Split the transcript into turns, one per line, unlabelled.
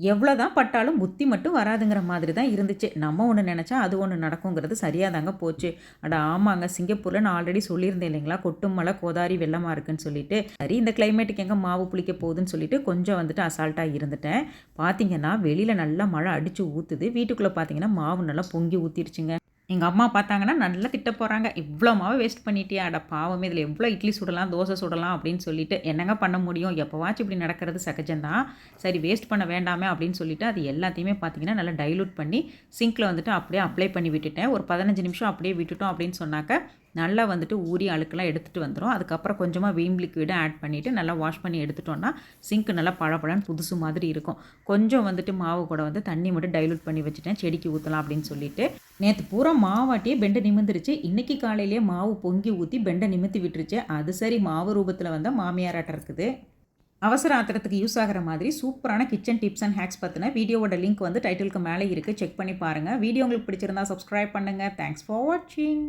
எவ்வளோ தான் பட்டாலும் புத்தி மட்டும் வராதுங்கிற மாதிரி தான் இருந்துச்சு. நம்ம ஒன்று நினச்சா அது ஒன்று நடக்குங்கிறது சரியாக தாங்க போச்சு. அட ஆமாங்க. சிங்கப்பூரில் நான் ஆல்ரெடி சொல்லியிருந்தேன் இல்லைங்களா? கொட்டும் மலை கோதாரி வெள்ளமாக இருக்குன்னு சொல்லிட்டு. சரி இந்த கிளைமேட்டுக்கு எங்கே மாவு புளிக்க போகுதுன்னு சொல்லிட்டு கொஞ்சம் வந்துட்டு அசால்ட்டாக இருந்துட்டேன். பார்த்தீங்கன்னா வெளியில் நல்லா மழை அடித்து ஊற்றுது வீட்டுக்குள்ளே பார்த்தீங்கன்னா மாவு நல்லா பொங்கி ஊற்றிருச்சுங்க எங்கள் அம்மா பார்த்தாங்கன்னா நல்லா திட்ட போகிறாங்க இவ்வளோ மாவை வேஸ்ட் பண்ணிட்டியா? அட பாவமே இதில் எவ்வளோ இட்லி சுடலாம் தோசை சுடலாம் அப்படின்னு சொல்லிட்டு என்னங்க பண்ண முடியும்? எப்போவாச்சும் இப்படி நடக்கிறது சகஜம்தான். சரி வேஸ்ட் பண்ண வேண்டாமே அப்படின்னு சொல்லிட்டு அது எல்லாத்தையுமே பார்த்தீங்கன்னா நல்லா டைலூட் பண்ணி சிங்க்கில் வந்துட்டு அப்படியே அப்ளை பண்ணி விட்டுட்டேன். ஒரு பதினஞ்சு நிமிஷம் அப்படியே விட்டுட்டோம் அப்படின்னு சொன்னாக்க நல்லா வந்துட்டு ஊறி அழுக்கெல்லாம் எடுத்துகிட்டு வந்துடும் அதுக்கப்புறம் கொஞ்சமாக வீம் லிக்விடை ஆட் பண்ணிவிட்டு நல்லா வாஷ் பண்ணி எடுத்துட்டோன்னா சிங்க் நல்லா பழப்பழன்னு புதுசு மாதிரி இருக்கும். கொஞ்சம் வந்துட்டு மாவு கூட வந்து தண்ணி மட்டும் டைலூட் பண்ணி வச்சுட்டேன். செடிக்கு ஊற்றலாம் அப்படின்னு சொல்லிட்டு. நேற்று பூரா மாவாட்டியே பெண்டை நிமிந்துருச்சு இன்றைக்கி காலையிலேயே மாவு பொங்கி ஊற்றி பெண்டை நிமித்தி விட்டுருச்சு. அது சரி மாவு ரூபத்தில் வந்தால் மாமியாராட்டம் இருக்குது. அவசர ஆத்திரத்துக்கு யூஸ் ஆகிற மாதிரி சூப்பரான கிச்சன் டிப்ஸ் அண்ட் ஹேக்ஸ் பற்றின வீடியோவோட லிங்க் வந்து டைட்டிலுக்கு மேலே இருக்குது செக் பண்ணி பாருங்கள் வீடியோ உங்களுக்கு பிடிச்சிருந்தா சப்ஸ்கிரைப் பண்ணுங்கள் தேங்க்ஸ் ஃபார் வாட்சிங்